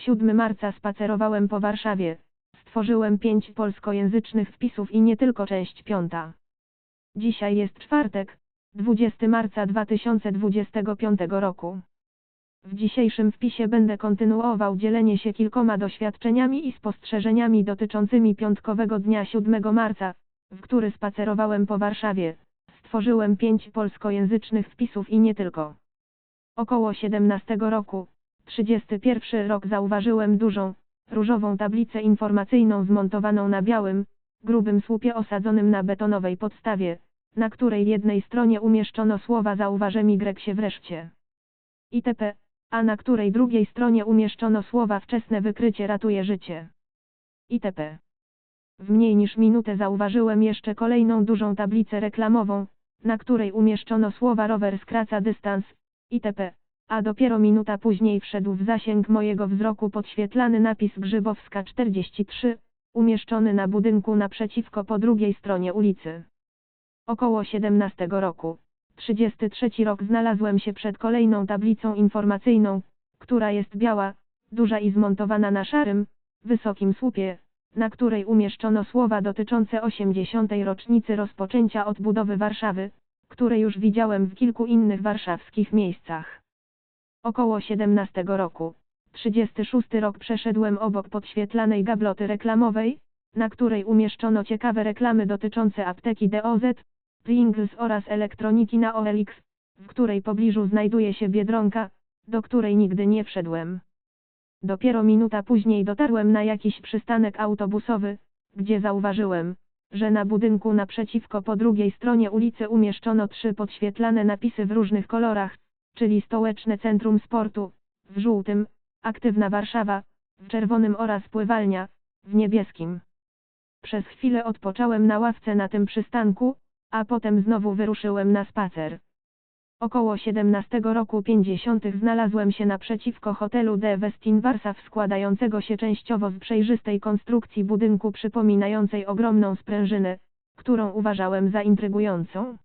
7 marca spacerowałem po Warszawie. Stworzyłem pięć polskojęzycznych wpisów i nie tylko część piąta. Dzisiaj jest czwartek, 20 marca 2025 roku. W dzisiejszym wpisie będę kontynuował dzielenie się kilkoma doświadczeniami i spostrzeżeniami dotyczącymi piątkowego dnia 7 marca, w który spacerowałem po Warszawie. Stworzyłem pięć polskojęzycznych wpisów i nie tylko. Około 17 roku, 31 rok zauważyłem dużą, różową tablicę informacyjną zmontowaną na białym, grubym słupie osadzonym na betonowej podstawie, na której jednej stronie umieszczono słowa zauważem Y się wreszcie. itp., a na której drugiej stronie umieszczono słowa wczesne wykrycie ratuje życie. itp. W mniej niż minutę zauważyłem jeszcze kolejną dużą tablicę reklamową, na której umieszczono słowa rower skraca dystans, itp., a dopiero minuta później wszedł w zasięg mojego wzroku podświetlany napis Grzybowska 43, umieszczony na budynku naprzeciwko po drugiej stronie ulicy. Około 17 roku, 33 rok znalazłem się przed kolejną tablicą informacyjną, która jest biała, duża i zmontowana na szarym, wysokim słupie, na której umieszczono słowa dotyczące 80. rocznicy rozpoczęcia odbudowy Warszawy, które już widziałem w kilku innych warszawskich miejscach. Około 17 roku, 36 rok przeszedłem obok podświetlanej gabloty reklamowej, na której umieszczono ciekawe reklamy dotyczące apteki DOZ, Pringles oraz elektroniki na OLX, w której pobliżu znajduje się Biedronka, do której nigdy nie wszedłem. Dopiero minuta później dotarłem na jakiś przystanek autobusowy, gdzie zauważyłem, że na budynku naprzeciwko po drugiej stronie ulicy umieszczono trzy podświetlane napisy w różnych kolorach, czyli Stołeczne Centrum Sportu, w żółtym, Aktywna Warszawa, w czerwonym oraz Pływalnia, w niebieskim. Przez chwilę odpocząłem na ławce na tym przystanku, a potem znowu wyruszyłem na spacer. Około 17 roku 50 znalazłem się naprzeciwko hotelu De Westin Warszaw składającego się częściowo z przejrzystej konstrukcji budynku przypominającej ogromną sprężynę, którą uważałem za intrygującą.